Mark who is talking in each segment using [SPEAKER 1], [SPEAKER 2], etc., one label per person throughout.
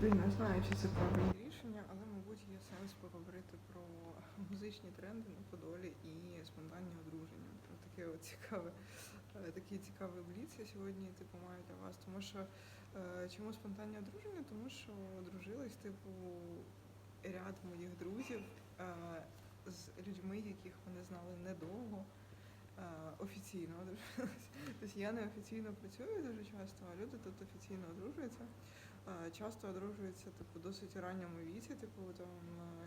[SPEAKER 1] Не знаю, чи це правильне рішення, але, мабуть, є сенс поговорити про музичні тренди на Подолі і спонтанні одруження. Про таке от цікаве, е, такий цікавий бліц я сьогодні типу маю для вас. Тому що е, чому спонтанні одруження? Тому що одружились, типу, ряд моїх друзів е, з людьми, яких вони знали недовго. Офіційно одружились. Тобто я не офіційно працюю дуже часто, а люди тут офіційно одружуються. Часто одружуються типу досить ранньому віці, типу там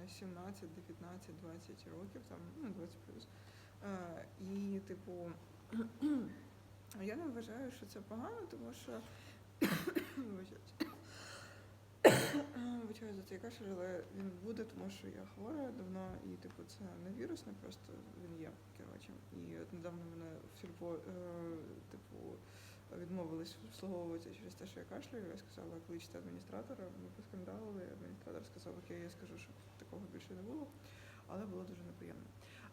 [SPEAKER 1] е, 17, 19, 20 років, там ну 20 плюс. Е, І, типу, я не вважаю, що це погано, тому що. Вибачаю за цей кашель, але він буде, тому що я хвора давно, і типу це не вірусне, просто він є. Коротше. І от недавно мене в сільпо, е, типу, відмовились обслуговувати через те, що я кашляю. Я сказала, кличте адміністратора, ми поскандалили. Адміністратор сказав, окей, я скажу, що такого більше не було, але було дуже неприємно.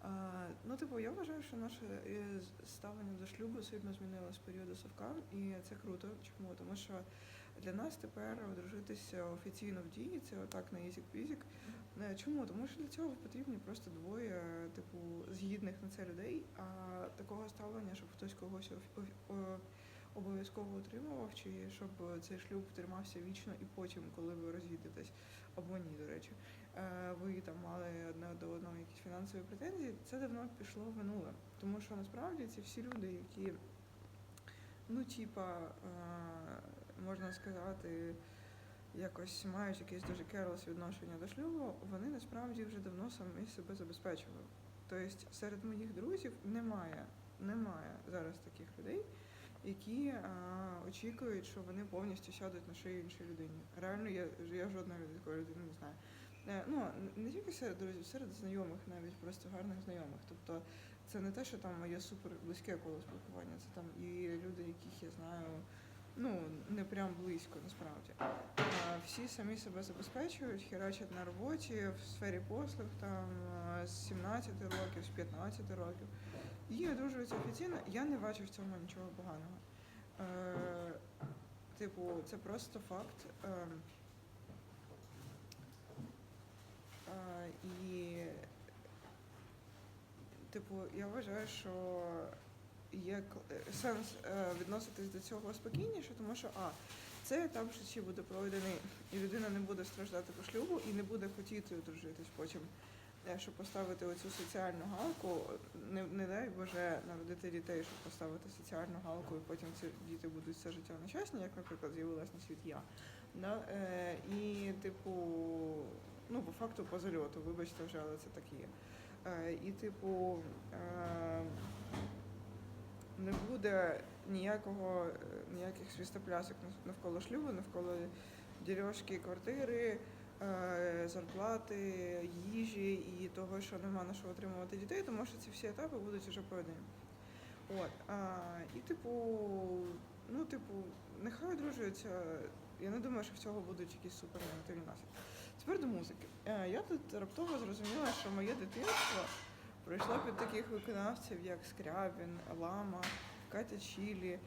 [SPEAKER 1] А, ну, типу, я вважаю, що наше е, ставлення до шлюбу сильно змінилося з періоду совка, і це круто. Чому? Тому що для нас тепер одружитися офіційно в дії, це отак на ізік-пізік. Е, Чому? Тому що для цього потрібні просто двоє, типу, згідних на це людей, а такого ставлення, щоб хтось когось оф- оф- о- обов'язково утримував, чи щоб цей шлюб тримався вічно і потім, коли ви розійдетесь, або ні, до речі, е, ви там мали одне до одного якісь фінансові претензії, це давно пішло в минуле. Тому що насправді ці всі люди, які, ну, типа, е, можна сказати, якось мають якесь дуже careless відношення до шлюбу, вони насправді вже давно самі себе забезпечували. Тобто серед моїх друзів немає, немає зараз таких людей, які а, очікують, що вони повністю сядуть на шию іншій людині. Реально, я, я жодної такої людини не знаю. Е, Ну, не тільки серед друзів, серед знайомих, навіть просто гарних знайомих. Тобто це не те, що там моє супер близьке коло спілкування, це там і люди, яких я знаю, ну, не прям близько насправді. Всі самі себе забезпечують, херачать на роботі, в сфері послуг там з 17 років, з 15 років. І одружуються офіційно. Я не бачу в цьому нічого поганого. Е, типу, це просто факт. Е, е, і, типу, я вважаю, що є е, сенс е, відноситись до цього спокійніше, тому що а, цей етап в житті буде пройдений, і людина не буде страждати по шлюбу і не буде хотіти одружитись потім. Щоб поставити оцю соціальну галку, не, не дай Боже народити дітей, щоб поставити соціальну галку, і потім ці діти будуть все життя нещасні, як, наприклад, з'явилась на світ я. Да? Е, і, типу, ну, по факту по зальоту, вибачте вже, але це так є. Е, і, типу, е, не буде ніякого, е, ніяких свістоплясок навколо шлюбу, навколо дірьошки квартири, зарплати, їжі і того, що нема на що отримувати дітей, тому що ці всі етапи будуть вже пройдені. От, і типу, ну, типу, нехай одружуються. Я не думаю, що в цього будуть якісь супер негативні наслідки. Тепер до музики. Е, Я тут раптово зрозуміла, що моє дитинство пройшло під таких виконавців, як Скрябін, Лама, Катя Чілі.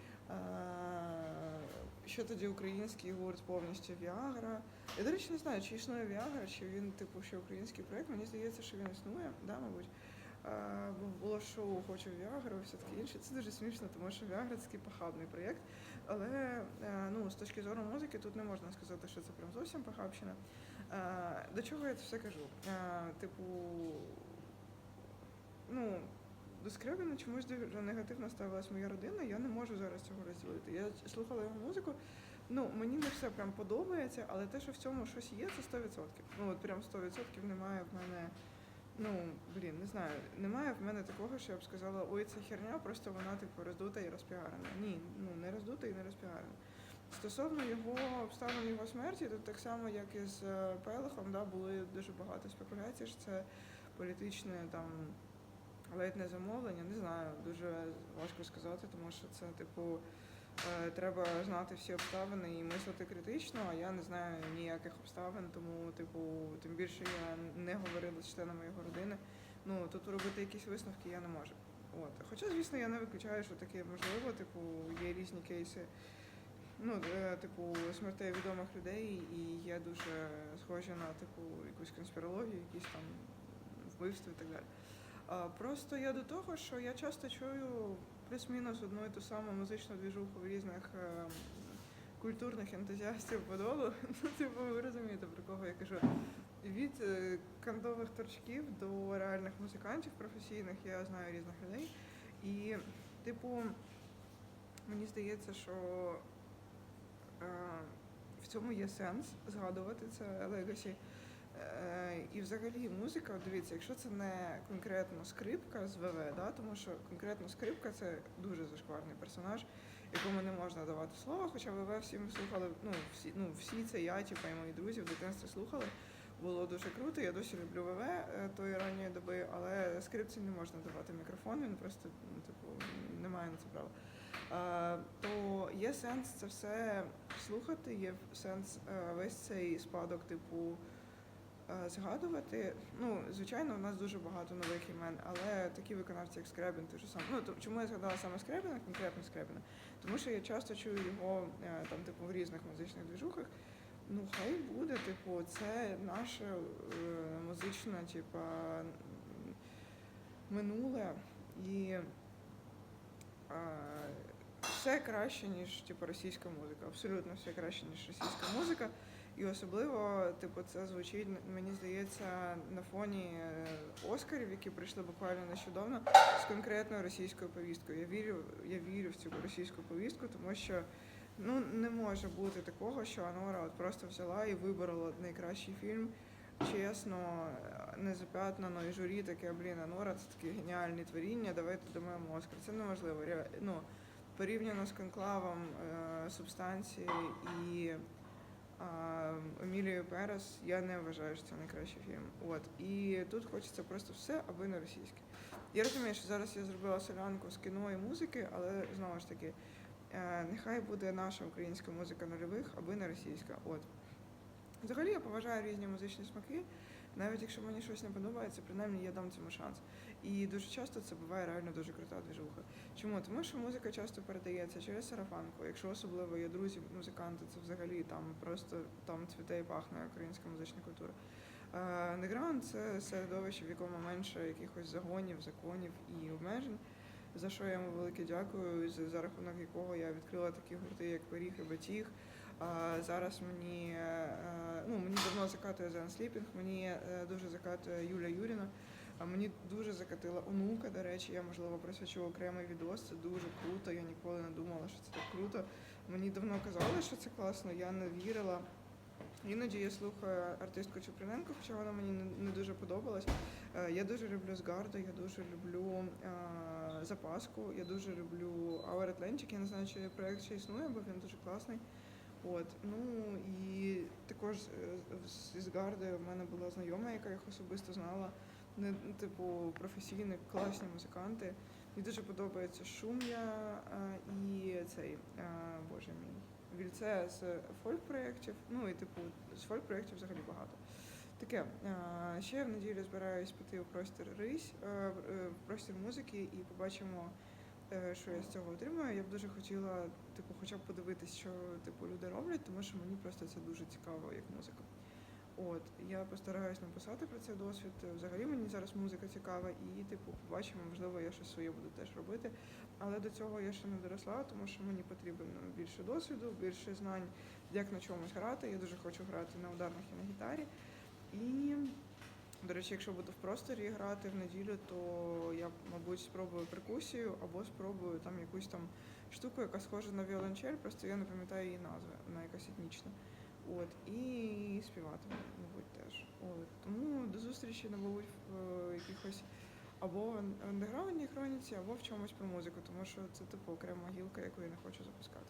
[SPEAKER 1] Що тоді український гурт повністю Віагра. Я, до речі, не знаю, чи існує Віагра, чи він, типу, ще український проєкт. Мені здається, що він існує, да, мабуть. Бо було шоу Хочу Віагру все таке інше. Це дуже смішно, тому що Віагра це такий похабний проєкт. Але е, ну, з точки зору музики тут не можна сказати, що це прям зовсім похабщина. До чого я це все кажу? Типу, ну, до Скрябіна чомусь негативно ставилась моя родина, я не можу зараз цього розділити. Я слухала його музику. Ну, мені не все прям подобається, але те, що в цьому щось є, це 100%. Ну, от прям 100% немає в мене. Ну, блін, не знаю, немає в мене такого, що я б сказала, ой, це херня, просто вона типу роздута і розпіарена. Ні, ну не роздута і не розпіарена. Стосовно його обставин його смерті, тут так само, як і з е, Пелехом, да, були дуже багато спекуляцій, що це політичне там ледь не замовлення. Не знаю, дуже важко сказати, тому що це, типу, е, треба знати всі обставини і мислити критично, а я не знаю ніяких обставин, тому, типу, тим більше я не говорила з членами його родини. Ну, тут робити якісь висновки я не можу. От. Хоча, звісно, я не виключаю, що таке можливо, типу, є різні кейси ну, е, типу, смертей відомих людей і є дуже схожі на типу якусь конспірологію, якісь там вбивства і так далі. Просто я до того, що я часто чую плюс-мінус одну і ту саму музичну двіжуху в різних е, культурних ентузіастів подолу. Ну, типу, ви розумієте, про кого я кажу. Від е, кантових торчків до реальних музикантів професійних я знаю різних людей. І, типу, мені здається, що е, в цьому є сенс згадувати це легасі. Е, І взагалі музика, дивіться, якщо це не конкретно скрипка з ВВ, да, тому що конкретно скрипка це дуже зашкварний персонаж, якому не можна давати слова, хоча ВВ всі ми слухали, ну всі, ну всі це я, типу, і мої друзі в дитинстві слухали. Було дуже круто. Я досі люблю ВВ е, тої ранньої доби, але скрипці не можна давати мікрофон, він просто ну, типу, немає на це права. Е, то є сенс це все слухати, є сенс весь цей спадок, типу, згадувати. Ну, звичайно, у нас дуже багато нових імен, але такі виконавці, як Скребін, те ж саме. Ну, то, чому я згадала саме Скребіна, конкретно Скребіна? Тому що я часто чую його е, там, типу, в різних музичних двіжухах. Ну, хай буде, типу, це наше е, музичне, типа, минуле і е, все краще, ніж типу, російська музика. Абсолютно все краще, ніж російська музика. І особливо, типу, це звучить, мені здається, на фоні е, Оскарів, які прийшли буквально нещодавно з конкретною російською повісткою. Я вірю, я вірю в цю російську повістку, тому що ну не може бути такого, що Анора от просто взяла і виборола найкращий фільм. Чесно, не запятнано, і журі таке, блін, Анора, це таке геніальне творіння, давайте дамо Оскар. Це неможливо. Ну, порівняно з конклавом е, субстанції і а, Емілією Перес, я не вважаю, що це найкращий фільм. От. І тут хочеться просто все, аби не російське. Я розумію, що зараз я зробила солянку з кіно і музики, але знову ж таки, е, нехай буде наша українська музика нульових, аби не російська. От. Взагалі я поважаю різні музичні смаки. Навіть якщо мені щось не подобається, принаймні я дам цьому шанс. І дуже часто це буває реально дуже крута движуха. Чому? Тому що музика часто передається через сарафанку. Якщо особливо є друзі, музиканти, це взагалі там просто там цвіте і пахне українська музична культура. Андеграунд це середовище, в якому менше якихось загонів, законів і обмежень. За що я йому велике дякую, за рахунок якого я відкрила такі гурти, як Пиріг і Батіг. Зараз мені е, ну мені давно закатує Zen Sleeping, мені е, дуже закатує Юля Юріна. А мені дуже закатила онука. До речі, я можливо присвячу окремий відос. Це дуже круто. Я ніколи не думала, що це так круто. Мені давно казали, що це класно. Я не вірила. Іноді я слухаю артистку Чуприненко, хоча вона мені не- дуже подобалась. Е, Я дуже люблю Згарду, я дуже люблю е, Запаску, я дуже люблю Our Atlantic. Я не знаю, чи проект ще існує, бо він дуже класний. От, ну і також е, з- Гардою в мене була знайома, яка їх особисто знала. Не ну, типу професійні, класні музиканти. Мені дуже подобається Шум'я е, і цей е, боже мій вільце з фольк-проєктів. Ну і типу з фольк-проєктів взагалі багато. Таке. Ще я в неділю збираюсь піти у простір рись, простір музики і побачимо що я з цього отримую. Я б дуже хотіла, типу, хоча б подивитись, що типу люди роблять, тому що мені просто це дуже цікаво як музика. От я постараюсь написати про цей досвід. Взагалі мені зараз музика цікава, і типу побачимо, можливо, я щось своє буду теж робити. Але до цього я ще не доросла, тому що мені потрібно більше досвіду, більше знань, як на чомусь грати. Я дуже хочу грати на ударних і на гітарі. І до речі, якщо буду в просторі грати в неділю, то я, мабуть, спробую перкусію або спробую там якусь там штуку, яка схожа на віолончель, просто я не пам'ятаю її назви, вона якась етнічна. От, і співати, мабуть, теж. От. Тому до зустрічі, мабуть, в е, якихось або в андеграундній хроніці, або в чомусь про музику, тому що це типу окрема гілка, яку я не хочу запускати.